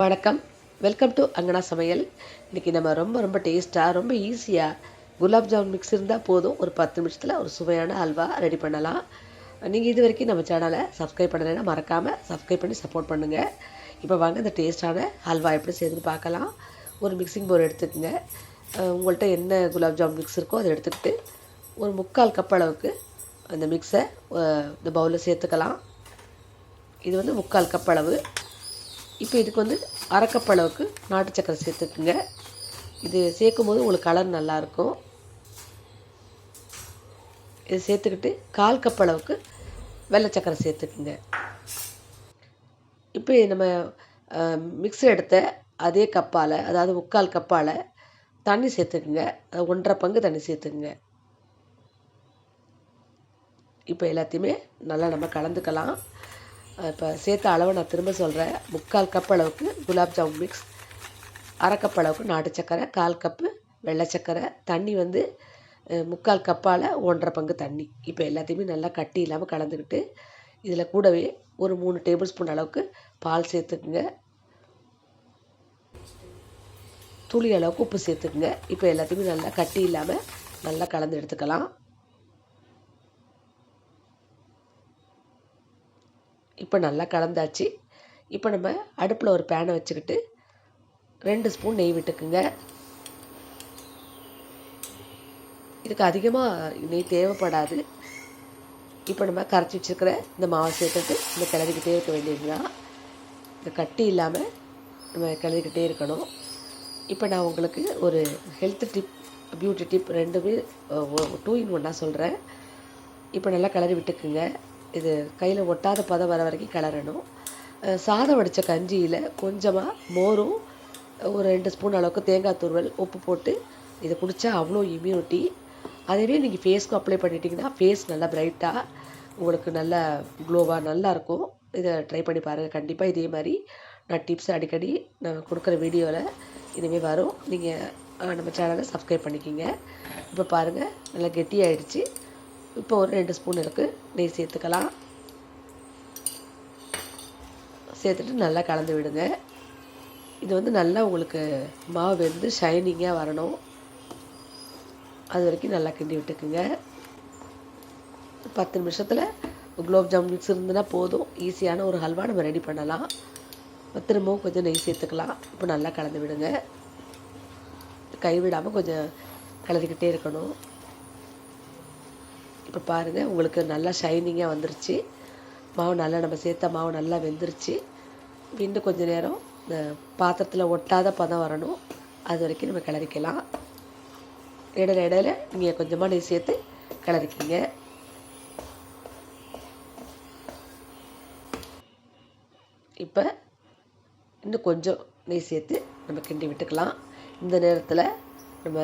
வணக்கம். Welcome to அங்கனா சமையல். இன்றைக்கி நம்ம ரொம்ப ரொம்ப டேஸ்ட்டாக ரொம்ப ஈஸியாக குலாப் ஜாமுன் மிக்ஸ் இருந்தால் போதும். ஒரு பத்து நிமிஷத்தில் ஒரு சுவையான அல்வா ரெடி பண்ணலாம். நீங்கள் இது வரைக்கும் நம்ம சேனலை சப்ஸ்கிரைப் பண்ணலைன்னா மறக்காமல் சப்ஸ்கிரைப் பண்ணி சப்போர்ட் பண்ணுங்கள் இப்போ வாங்க இந்த டேஸ்ட்டான அல்வா எப்படி செய்யுதுன்னு பார்க்கலாம். ஒரு மிக்சிங் பவுல் எடுத்துக்கோங்க. உங்கள்கிட்ட என்ன குலாப் ஜாமுன் மிக்ஸ் இருக்கோ அதை எடுத்துக்கிட்டு ஒரு முக்கால் கப் அளவுக்கு அந்த மிக்ஸை இந்த பவுலில் சேர்த்துக்கலாம். இது வந்து முக்கால் கப் அளவு. இப்போ இதுக்கு வந்து அரைக்கப்பளவுக்கு அளவுக்கு நாட்டு சக்கரை சேர்த்துக்குங்க. இது சேர்க்கும் போது உங்களுக்கு கலர் நல்லாயிருக்கும். இது சேர்த்துக்கிட்டு கால் கப் அளவுக்கு வெள்ளை சக்கரை சேர்த்துக்குங்க. இப்போ நம்ம மிக்ஸி எடுத்த அதே கப்பால் அதாவது முக்கால் கப்பால் தண்ணி சேர்த்துக்குங்க. அது ஒன்றரை பங்கு தண்ணி சேர்த்துக்குங்க. இப்போ எல்லாத்தையுமே நல்லா நம்ம கலந்துக்கலாம். இப்போ சேர்த்த அளவை நான் திரும்ப சொல்கிறேன் முக்கால் கப் அளவுக்கு குலாப் ஜாமுன் மிக்ஸ் அரை கப் அளவுக்கு நாட்டு சக்கரை கால் கப்பு வெள்ளை சக்கரை தண்ணி வந்து முக்கால் கப்பால் ஒன்றரை பங்கு தண்ணி. இப்போ எல்லாத்தையுமே நல்லா கட்டி இல்லாமல் கலந்துக்கிட்டு இதில் கூடவே ஒரு மூணு டேபிள் ஸ்பூன் அளவுக்கு பால் சேர்த்துக்குங்க. துளி அளவுக்கு உப்பு சேர்த்துக்குங்க. இப்போ எல்லாத்தையுமே நல்லா கட்டி இல்லாமல் நல்லா கலந்து எடுத்துக்கலாம். இப்போ நல்லா கலந்தாச்சு. இப்போ நம்ம அடுப்பில் ஒரு பேனை வச்சுக்கிட்டு ரெண்டு ஸ்பூன் நெய் விட்டுக்குங்க. இதுக்கு அதிகமாக நெய் தேவைப்படாது. இப்போ நம்ம கரைச்சி வச்சுருக்கிற இந்த மாவை சேர்த்துட்டு இந்த கிளறிக்கிட்டே இருக்க வேண்டியதுதான் இந்த கட்டி இல்லாமல் நம்ம கிளறிக்கிட்டே இருக்கணும். இப்போ நான் உங்களுக்கு ஒரு ஹெல்த் டிப் பியூட்டி டிப் ரெண்டுமே டூ இன் ஒன்னாக சொல்கிறேன் இப்போ நல்லா கிளறி விட்டுக்குங்க. இது கையில் ஒட்டாத பதம் வர வரைக்கும் கிளறணும். சாதம் வடித்த கஞ்சியில் கொஞ்சமாக மோரும் ஒரு ரெண்டு ஸ்பூன் அளவுக்கு தேங்காய் துருவல் உப்பு போட்டு இதை குடித்தா அவ்வளோ இம்யூனிட்டி அதுவே நீங்கள் ஃபேஸ்க்கு அப்ளை பண்ணிட்டீங்கன்னா ஃபேஸ் நல்லா பிரைட்டாக உங்களுக்கு நல்ல க்ளோவாக நல்லாயிருக்கும் இதை ட்ரை பண்ணி பாருங்கள் கண்டிப்பாக இதே மாதிரி நான் டிப்ஸ் அடிக்கடி நான் கொடுக்குற வீடியோவில் இனிமேல் வரும். நீங்கள் நம்ம சேனலை சப்ஸ்கிரைப் பண்ணிக்கிங்க. இப்போ பாருங்கள் நல்லா கெட்டியாயிடுச்சு. இப்போ ஒரு ரெண்டு ஸ்பூன் இருக்குது நெய் சேர்த்துக்கலாம். சேர்த்துட்டு நல்லா கலந்து விடுங்க. இது வந்து நல்லா உங்களுக்கு மாவு வெந்து ஷைனிங்காக வரணும். அது வரைக்கும் நல்லா கிண்டி விட்டுக்குங்க. பத்து நிமிஷத்தில் குலோப் ஜாமுன் மிக்ஸ் இருந்ததுன்னா போதும். ஈஸியான ஒரு ஹல்வா நம்ம ரெடி பண்ணலாம். திரும்பவும் கொஞ்சம் நெய் சேர்த்துக்கலாம். இப்போ நல்லா கலந்து விடுங்க. கைவிடாமல் கொஞ்சம் கலந்துக்கிட்டே இருக்கணும். இப்போ பாருங்கள் உங்களுக்கு நல்லா ஷைனிங்காக வந்துருச்சு. மாவு நல்லா நம்ம சேர்த்த மாவு நல்லா வெந்துருச்சு. இன்னும் கொஞ்சம் நேரம் இந்த பாத்திரத்தில் ஒட்டாத பதம் வரணும். அது வரைக்கும் நம்ம கிளறிக்கலாம். இடையில இடையில நீங்கள் கொஞ்சமாக நீ சேர்த்து கிளறிக்கிங்க. இப்போ இன்னும் கொஞ்சம் நெய் சேர்த்து நம்ம கிண்டி விட்டுக்கலாம். இந்த நேரத்தில் நம்ம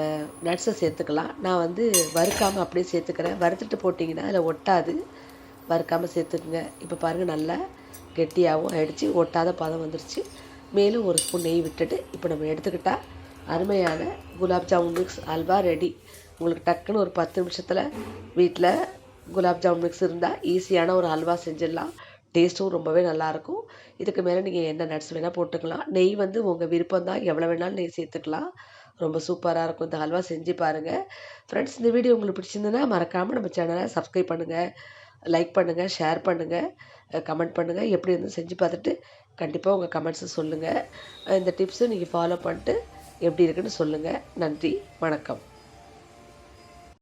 நட்ஸை சேர்த்துக்கலாம். நான் வந்து வறுக்காமல் அப்படியே சேர்த்துக்கிறேன். வறுத்துட்டு போட்டிங்கன்னா அதில் ஒட்டாது. வறுக்காமல் சேர்த்துக்குங்க. இப்போ பாருங்கள் நல்லா கெட்டியாகவும் ஆகிடுச்சு ஒட்டாத பதம் வந்துருச்சு. மேலும் ஒரு ஸ்பூன் நெய் விட்டுட்டு இப்போ நம்ம எடுத்துக்கிட்டால் அருமையான குலாப் ஜாமுன் மிக்ஸ் அல்வா ரெடி உங்களுக்கு டக்குன்னு ஒரு பத்து நிமிஷத்தில் வீட்டில் குலாப் ஜாமுன் மிக்ஸ் இருந்தால் ஈஸியான ஒரு அல்வா செஞ்சிடலாம். டேஸ்ட்டும் ரொம்பவே நல்லாயிருக்கும் இதுக்கு மேலே நீங்கள் என்ன நட்ஸ் வேணால் போட்டுக்கலாம். நெய் வந்து உங்கள் விருப்பம் தான் எவ்வளோ வேணாலும் நெய் சேர்த்துக்கலாம். ரொம்ப சூப்பராக இருக்கும். இந்த ஹல்வா செஞ்சு பாருங்கள் ஃப்ரெண்ட்ஸ் இந்த வீடியோ உங்களுக்கு பிடிச்சிருந்ததுன்னா மறக்காமல் நம்ம சேனலை சப்ஸ்கிரைப் பண்ணுங்கள் லைக் பண்ணுங்கள் ஷேர் பண்ணுங்கள் கமெண்ட் பண்ணுங்கள் எப்படி இருந்து செஞ்சு பார்த்துட்டு கண்டிப்பாக உங்கள் கமெண்ட்ஸை சொல்லுங்கள் இந்த டிப்ஸை நீங்கள் ஃபாலோ பண்ணிட்டு எப்படி இருக்குன்னு சொல்லுங்கள் நன்றி வணக்கம்.